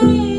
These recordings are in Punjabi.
ਕਿ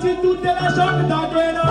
আছি তুতে রাশন থাকে না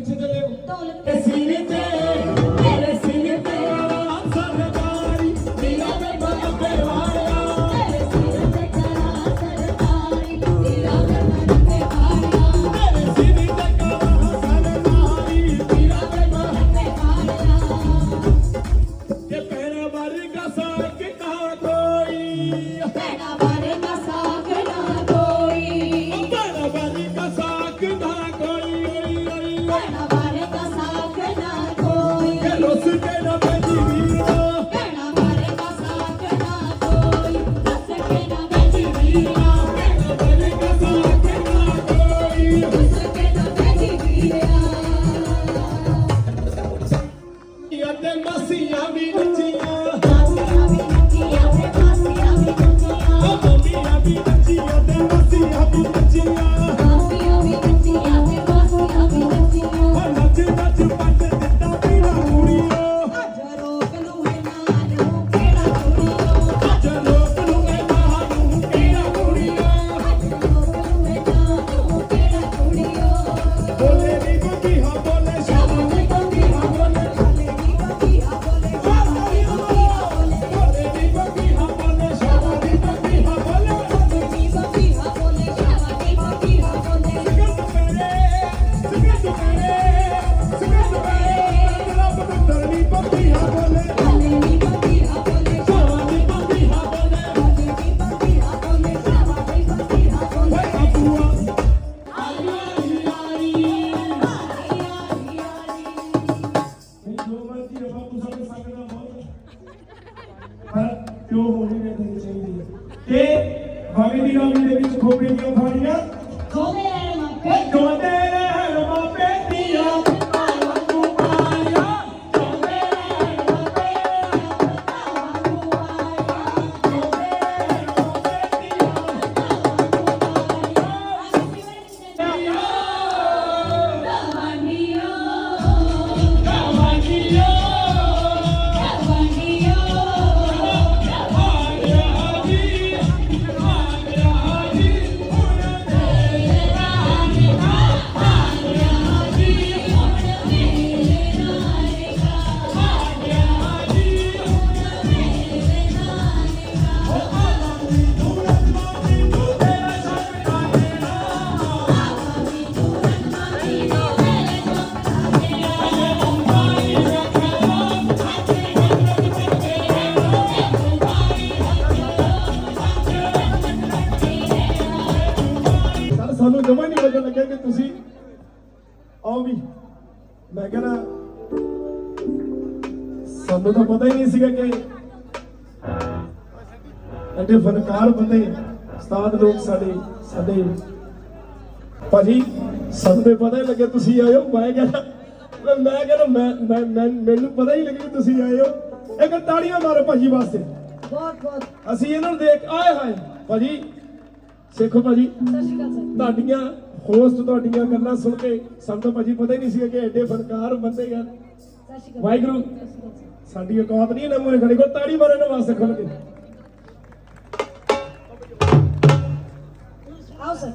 ਕਿੱਥੇ ਚੱਲੇ ਤੇ ਸੀਨੇ ਤੇ ਸੀਗਾ ਕਿ ਐਡੇ ਫਨਕਾਰ ਬੰਦੇ ਉਸਤਾਦ ਲੋਕ ਸਾਡੇ ਸਾਡੇ। ਭਾਜੀ ਸਾਨੂੰ ਤੇ ਪਤਾ ਹੀ ਲੱਗਿਆ ਤੁਸੀਂ ਆਏ ਹੋ। ਮੈਂ ਕਹਿੰਦਾ ਮੈਂ ਕਹਿੰਦਾ ਮੈਂ ਮੈਂ ਮੈਨੂੰ ਪਤਾ ਹੀ ਲੱਗਿਆ ਤੁਸੀਂ ਆਏ ਹੋ। ਇੱਕ ਤਾੜੀਆਂ ਮਾਰੋ ਭਾਜੀ ਵਾਸਤੇ। ਬਹੁਤ ਬਹੁਤ। ਅਸੀਂ ਇਹਨਾਂ ਨੂੰ ਦੇਖ ਆਏ ਹਾਏ। ਭਾਜੀ ਸਿੱਖੋ ਭਾਜੀ। ਸਤਿ ਸ਼੍ਰੀ ਅਕਾਲ ਸਰ। ਤੁਹਾਡੀਆਂ ਹੋਸਟ ਤੁਹਾਡੀਆਂ ਗੱਲਾਂ ਸੁਣ ਕੇ ਸਾਨੂੰ ਤਾਂ ਭਾਜੀ ਪਤਾ ਹੀ ਨਹੀਂ ਸੀ ਕਿ ਐਡੇ ਫਨਕਾਰ ਬੰਦੇ ਯਾਰ ਵਾਹਿਗੁਰੂ। ਸਾਡੀ ਔਕਾਤ ਨਹੀਂ ਨਾ ਮੂਹਰੇ ਖੜੇ ਕੋ ਤਾੜੀ ਮਾਰੋ ਇਹਨਾਂ ਵਾਸਤੇ ਖੁੱਲ ਕੇ। ਆਓ ਸਰ।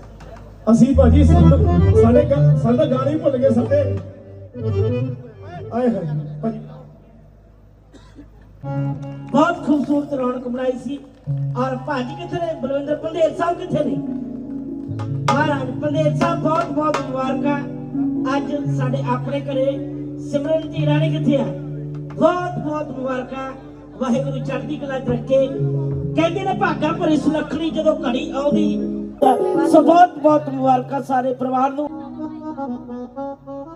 ਅਸੀਂ ਭਾਜੀ ਸਾਡੇ ਸਾਡੇ ਗਾਣੇ ਹੀ ਭੁੱਲ ਗਏ ਸਾਡੇ। ਆਏ ਹਾਏ ਭਾਜੀ। ਬਹੁਤ ਖੂਬਸੂਰਤ ਰੌਣਕ ਬਣਾਈ ਸੀ। ਔਰ ਭਾਜੀ ਕਿੱਥੇ ਨੇ? ਬਲਵਿੰਦਰ ਪੰਦੇਰ ਸਾਹਿਬ ਕਿੱਥੇ ਨੇ? ਮਹਾਰਾਜ ਪੰਦੇਰ ਸਾਹਿਬ ਬਹੁਤ ਬਹੁਤ ਮੁਬਾਰਕਾਂ। ਅੱਜ ਸਾਡੇ ਆਪਣੇ ਘਰੇ ਸਿਮਰਨ ਜੀ ਰਾਣੀ ਕਿੱਥੇ ਆ? ਬਹੁਤ ਬਹੁਤ ਮੁਬਾਰਕਾਂ। ਵਾਹਿਗੁਰੂ ਚੜ੍ਹਦੀ ਕਲਾ ਚ ਰੱਖੇ। ਕਹਿੰਦੇ ਨੇ ਭਾਗਾ ਭਰੀ ਸੁਲੱਖਣੀ ਜਦੋਂ ਘੜੀ ਆਉਂਦੀ। ਸੋ ਬਹੁਤ ਬਹੁਤ ਮੁਬਾਰਕਾਂ ਸਾਰੇ ਪਰਿਵਾਰ ਨੂੰ।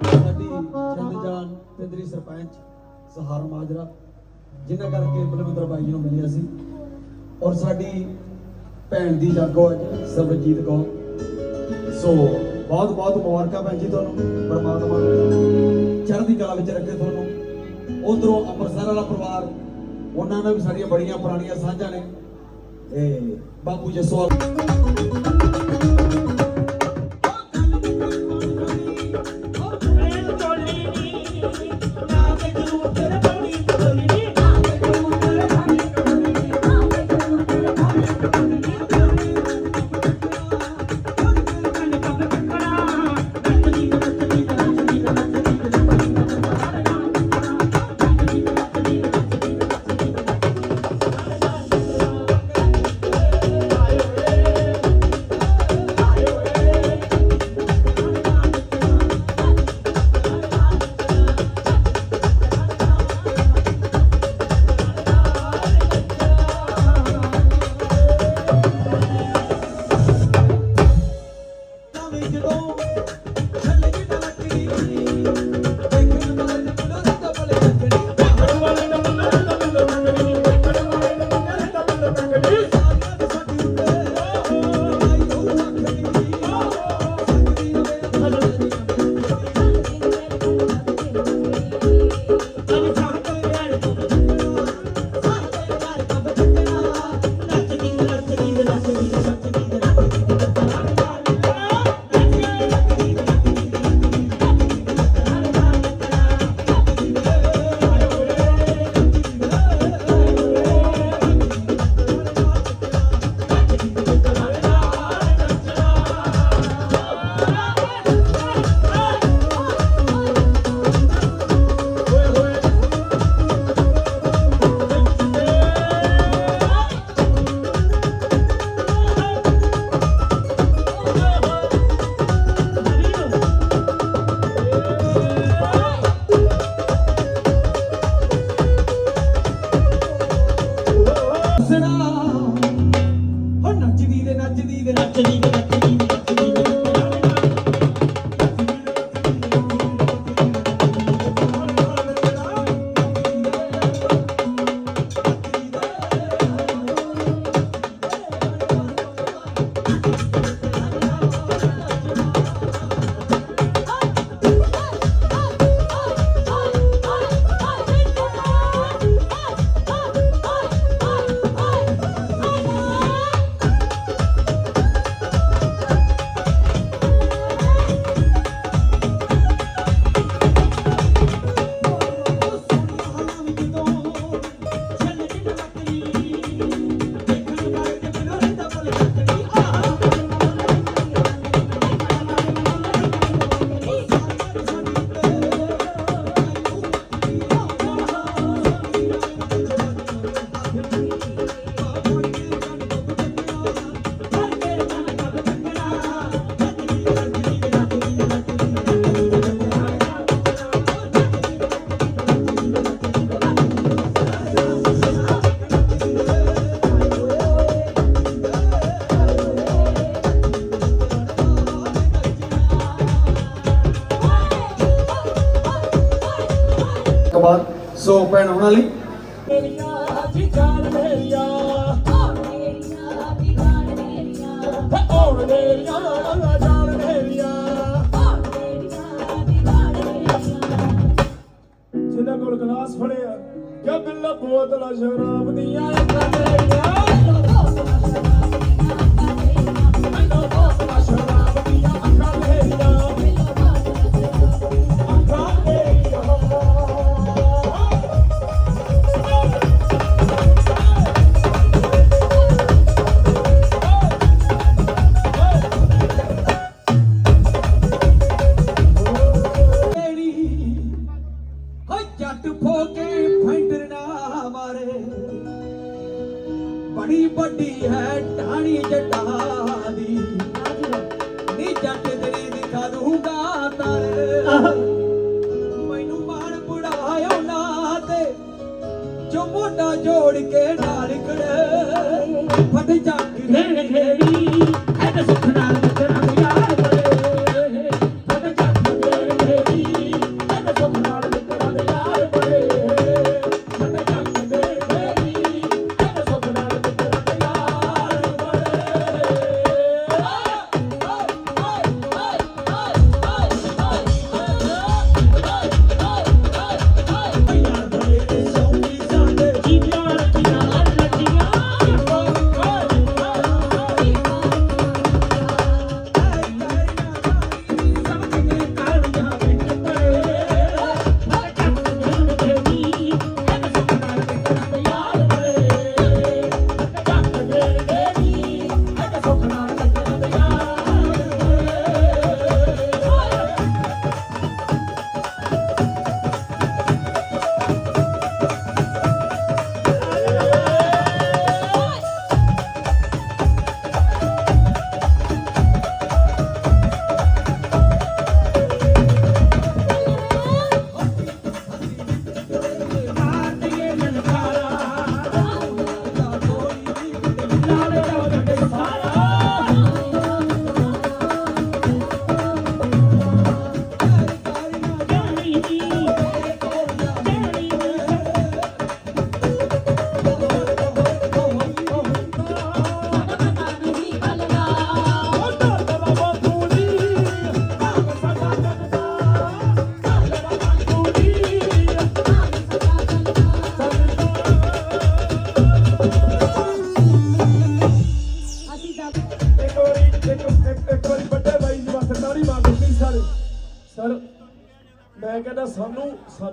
ਸਾਡੀ ਚੰਦ ਪਿੰਦਰੀ ਸਰਪੰਚ, ਸਹਾਰ ਮਾਜਰਾ, ਜਿਨ੍ਹਾਂ ਕਰਕੇ ਬਲਵਿੰਦਰ ਬਾਈ ਜੀ ਨੂੰ ਮਿਲਿਆ ਸੀ। ਔਰ ਸਾਡੀ ਭੈਣ ਦੀ ਜਾਗੋ ਅੱਜ, ਸਰਬਜੀਤ ਕੌਰ। ਸੋ ਬਹੁਤ ਬਹੁਤ ਮੁਬਾਰਕਾਂ ਭੈਣ ਜੀ ਤੁਹਾਨੂੰ, ਪਰਮਾਤਮਾ ਚੜ੍ਹਦੀ ਕਲਾ ਵਿੱਚ ਰੱਖੇ ਤੁਹਾਨੂੰ। ਉਧਰੋਂ ਅੰਮ੍ਰਿਤਸਰ ਵਾਲਾ ਪਰਿਵਾਰ, ਉਹਨਾਂ ਨਾਲ ਵੀ ਸਾਡੀਆਂ ਬੜੀਆਂ ਪੁਰਾਣੀਆਂ ਸਾਂਝਾਂ ਨੇ। ਇਹ ਬਾਪੂ ਜਸਵਾਲ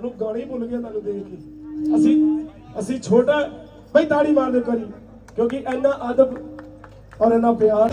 ਸਾਨੂੰ ਗਾਲੀ ਭੁੱਲ ਗਿਆ ਤੁਹਾਨੂੰ ਦੇਖ ਕੇ। ਅਸੀਂ ਅਸੀਂ ਛੋਟਾ, ਬਈ ਤਾੜੀ ਮਾਰ ਦੇ ਕਰੀ ਕਿਉਂਕਿ ਇੰਨਾ ਅਦਬ ਔਰ ਇੰਨਾ ਪਿਆਰ।